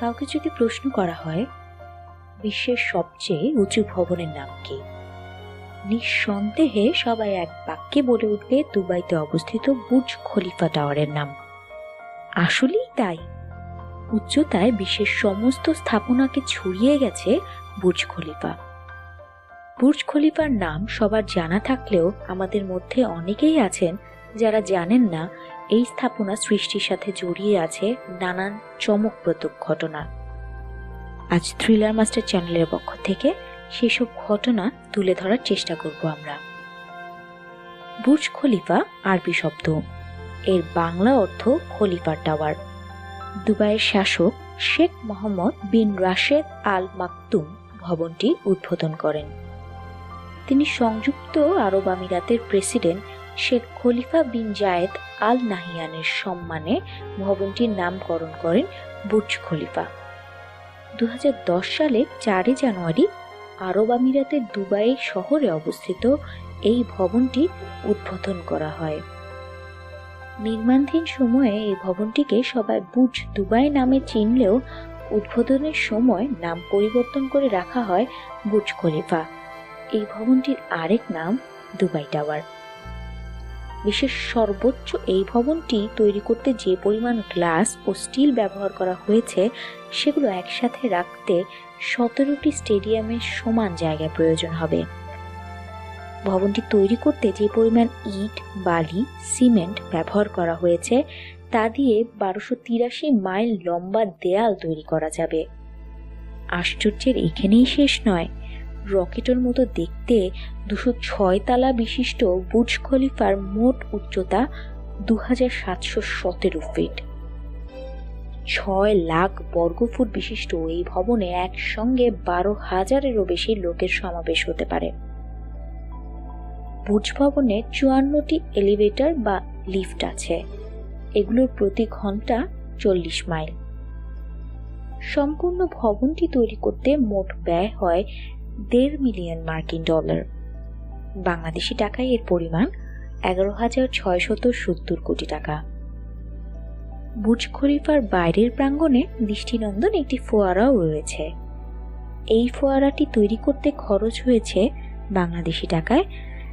কাউকে যদি প্রশ্ন করা হয়, বিশ্বের সবচেয়ে উঁচু ভবনের নাম কি? নিঃসন্দেহে সবাই এক বাক্যে বলে উঠবে, দুবাইতে অবস্থিত বুর্জ খলিফা টাওয়ারের নাম। আসলেই তাই। উচ্চতায় বিশ্বের সমস্ত স্থাপনাকে ছড়িয়ে গেছে বুর্জ খলিফা। বুর্জ খলিফার নাম সবার জানা থাকলেও আমাদের মধ্যে অনেকেই আছেন যারা জানেন না এই স্থাপনা সৃষ্টির সাথে জড়িয়ে আছে নানান চমকপ্রদ ঘটনা। আজ থ্রিলার মাস্টার চ্যানেলের পক্ষ থেকে সেসব ঘটনা তুলে ধরার চেষ্টা করব আমরা। বুর্জ খলিফা, আরবি শব্দ। এর বাংলা অর্থ খলিফার টাওয়ার। দুবাইয়ের শাসক শেখ মোহাম্মদ বিন রাশেদ আল মাকতুম ভবনটি উদ্বোধন করেন। তিনি সংযুক্ত আরব আমিরাতের president Sheikh Khalifa bin Zayed Al নাহিয়ানের সম্মানে ভবনটির নামকরণ করেন বুর্জ খলিফা। দু হাজার দশ সালে চারই জানুয়ারি আরব আমিরাতের দুবাই শহরে অবস্থিত এই ভবনটি উদ্বোধন করা হয়। নির্মাণধীন সময়ে এই ভবনটিকে সবাই বুর্জ দুবাই নামে চিনলেও উদ্বোধনের সময় নাম পরিবর্তন করে রাখা হয় বুর্জ খলিফা। এই ভবনটির আরেক নাম দুবাই টাওয়ার। বিশ্বের সর্বোচ্চ এই ভবনটি তৈরি করতে যে পরিমাণ গ্লাস ও স্টিল ব্যবহার করা হয়েছে, সেগুলো একসাথে রাখতে সতেরোটি স্টেডিয়ামের সমান জায়গা প্রয়োজন হবে। ভবনটি তৈরি করতে যে পরিমাণ ইট, বালি, সিমেন্ট ব্যবহার করা হয়েছে, তা দিয়ে বারোশো তিরাশি মাইল লম্বা দেয়াল তৈরি করা যাবে। আশ্চর্যের এখানেই শেষ নয় রকেটের মতো দেখতে দুশো ছয় তালা বিশিষ্ট বুর্জ খলিফার মোট উচ্চতা দু হাজার সাতশো সতেরো ফিট। ছয় লাখ বর্গফুট বিশিষ্ট এই ভবনে একসঙ্গে বারো হাজারেরও বেশি লোকের সমাবেশ হতে পারে। বুর্জ ভবনে চুয়ান্নটি এলিভেটর বা লিফট আছে। এগুলোর প্রতি ঘণ্টা চল্লিশ মাইল। সম্পূর্ণ ভবনটি তৈরি করতে মোট ব্যয় হয় দেড় মিলিয়ন মার্কিন ডলার। বাংলাদেশি টাকায় এর পরিমাণ এগারো হাজার ছয়শত সত্তর কোটি টাকা। বুর্জ খলিফার বাইরের প্রাঙ্গণে দৃষ্টিনন্দন একটি ফোয়ারাও রয়েছে। এই ফোয়ারাটি তৈরি করতে খরচ হয়েছে বাংলাদেশি টাকায়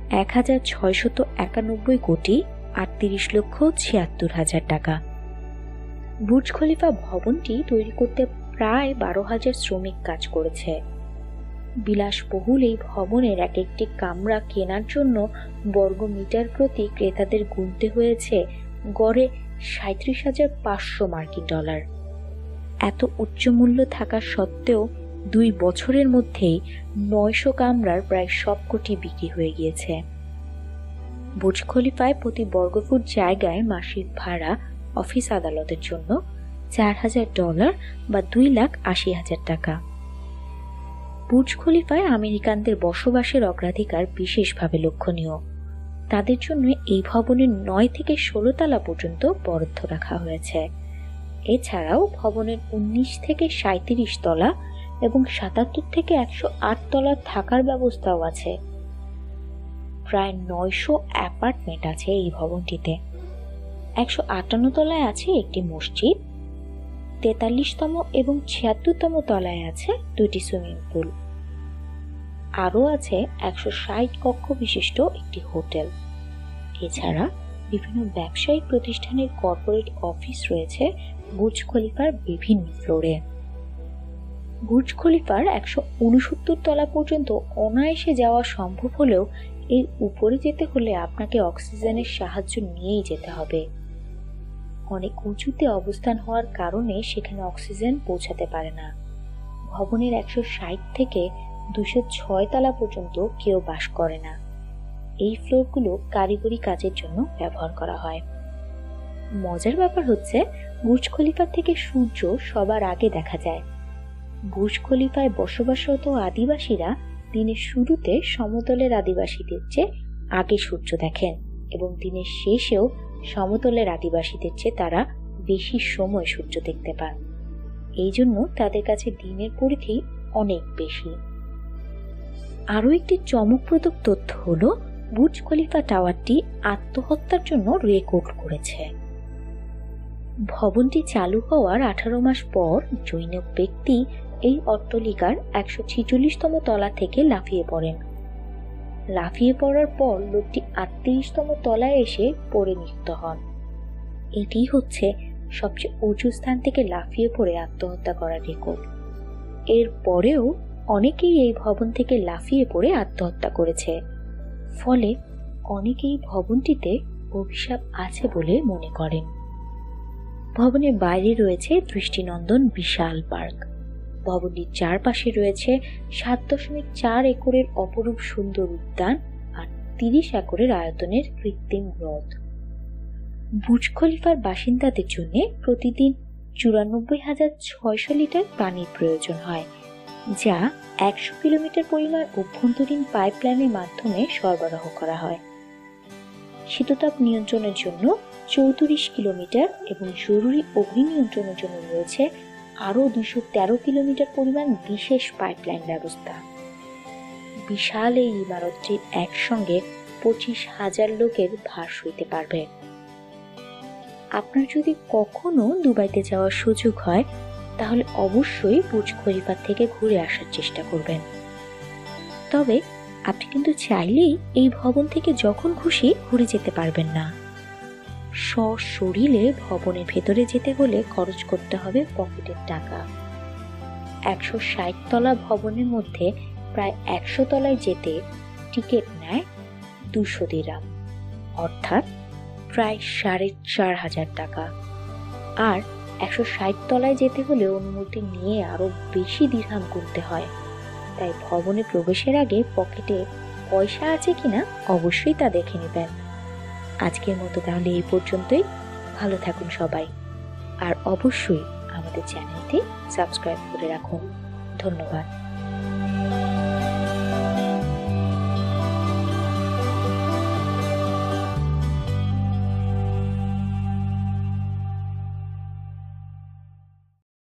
এক হাজার ছয়শত একানব্বই কোটি আটত্রিশ লক্ষ ছিয়াত্তর হাজার টাকা। বুর্জ খলিফা ভবনটি তৈরি করতে প্রায় বারো হাজার শ্রমিক কাজ করেছে। বিলাসবহুল এই ভবনের এক একটি কামরা কেনার জন্য বর্গ মিটার প্রতি ক্রেতাদের গুনতে হয়েছে গড়ে সাঁত্রিশ হাজার পাঁচশো মার্কিন ডলার। এত উচ্চ মূল্য থাকা সত্ত্বেও দুই বছরের মধ্যেই নয়শো কামরার প্রায় সবকটি বিক্রি হয়ে গিয়েছে। বুর্জ খলিফায় প্রতি বর্গফুট জায়গায় মাসিক ভাড়া অফিস আদালতের জন্য চার হাজার ডলার বা দুই লাখ আশি হাজার টাকা। বুর্জ খলিফায় আমেরিকানদের বসবাসের অগ্রাধিকার বিশেষভাবে লক্ষণীয়। তাদের জন্য এই ভবনের নয় থেকে ষোলো তলা পর্যন্ত বরাদ্দ রাখা হয়েছে। এছাড়াও ভবনের উনিশ থেকে সাঁত্রিশ তলা এবং সাতাত্তর থেকে একশো আট তলার থাকার ব্যবস্থাও আছে। প্রায় নয়শো অ্যাপার্টমেন্ট আছে এই ভবনটিতে। একশো আটান্ন তলায় আছে একটি মসজিদ তেতাল্লিশতম এবং ছিয়াত্তরতম তলায় আছে দুটি সুইমিং পুল। আরও আছে একশো ষাট কক্ষ বিশিষ্ট একটি হোটেল। এছাড়া বিভিন্ন ব্যবসায়িক প্রতিষ্ঠানের কর্পোরেট অফিস রয়েছে বুর্জ খলিফার বিভিন্ন ফ্লোরে। বুর্জ খলিফার একশো উনসত্তর তলা পর্যন্ত অনায়াসে যাওয়া সম্ভব হলেও এর উপরে যেতে হলে আপনাকে অক্সিজেনের সাহায্য নিয়েই যেতে হবে। অনেক উঁচুতে অবস্থান হওয়ার কারণে সেখানে অক্সিজেন পৌঁছাতে পারে না। ভবনের একশো ষাট থেকে দুশো ছয় তলা পর্যন্ত কেউ বাস করে না। এই ফ্লোরগুলো কারিগরি কাজের জন্য ব্যবহার করা হয়। মজার ব্যাপার হচ্ছে, বুর্জ খলিফা থেকে সূর্য সবার আগে দেখা যায়। বুর্জ খলিফায় বসবাসরত আদিবাসীরা দিনের শুরুতে সমতলের আদিবাসীদের চেয়ে আগে সূর্য দেখেন এবং দিনের শেষেও সমতলের আদিবাসীদের চেয়ে তারা বেশি সময় সূর্য দেখতে পান। এই জন্য তাদের কাছে দিনের পরিধি অনেক বেশি। আরও একটি চমকপ্রদ তথ্য হল, বুর্জ খলিফা টাওয়ারটি আত্মহত্যার জন্য রেকর্ড করেছে। ভবনটি চালু হওয়ার আঠারো মাস পর জৈন ব্যক্তি এই অট্টলিকার একশো ছিচল্লিশতম তলা থেকে লাফিয়ে পড়েন। লাফিয়ে পড়ার পর লোকটি আটত্রিশতম তলায় এসে পড়ে নিহত হন। এটি হচ্ছে সবচেয়ে উঁচু স্থান থেকে লাফিয়ে পড়ে আত্মহত্যা করার রেকর্ড। এর পরেও অনেকেই এই ভবন থেকে লাফিয়ে পড়ে আত্মহত্যা করেছে। ফলে অনেকেই ভবনটিতে অভিশাপ আছে বলে মনে করেন। ভবনের বাইরে রয়েছে দৃষ্টিনন্দন বিশাল পার্ক। ভবনটির চারপাশে রয়েছে সাত দশমিক চার একরের অপরূপ সুন্দর উদ্যান আর তিরিশ একরের আয়তনের কৃত্রিম হ্রদ। বুর্জ খলিফার বাসিন্দাদের জন্য প্রতিদিন চুরানব্বই হাজার ছয়শো লিটার পানির প্রয়োজন হয়, যা একশো কিলোমিটার পরিমাণ অভ্যন্তরীণ পাইপলাইনের মাধ্যমে সরবরাহ করা হয়। শীততাপ নিয়ন্ত্রণের জন্য চৌত্রিশ কিলোমিটার এবং জরুরি অগ্নি নিয়ন্ত্রণের জন্য রয়েছে আরও দুশো তেরো কিলোমিটার পরিমাণ বিশেষ পাইপলাইন ব্যবস্থা। বিশাল এই ইমারতটি একসঙ্গে পঁচিশ হাজার লোকের ভাস হইতে পারবে। আপনার যদি কখনো দুবাইতে যাওয়ার সুযোগ হয়, তাহলে অবশ্যই বুর্জ খলিফা থেকে ঘুরে আসার চেষ্টা করবেন। তবে আপনি কিন্তু চাইলেই এই ভবন থেকে যখন খুশি ঘুরে যেতে পারবেন না। সশরীরে ভবনের ভেতরে যেতে হলে খরচ করতে হবে পকেটের টাকা। একশো ষাট তলা ভবনের মধ্যে প্রায় একশো তলায় যেতে টিকিট নেয় দুশো দিরাম, অর্থাৎ প্রায় সাড়ে চার হাজার টাকা। আর একশো ষাট তলায় যেতে হলে অনুমতি নিয়ে আরও বেশি দিরহাম করতে হয়। তাই ভবনে প্রবেশের আগে পকেটে পয়সা আছে কিনা অবশ্যই তা দেখে নেবেন। আজকের মতো তাহলে এই পর্যন্তই। ভালো থাকুন সবাই। আর অবশ্যই আমাদের চ্যানেলটি সাবস্ক্রাইব করে রাখুন। ধন্যবাদ।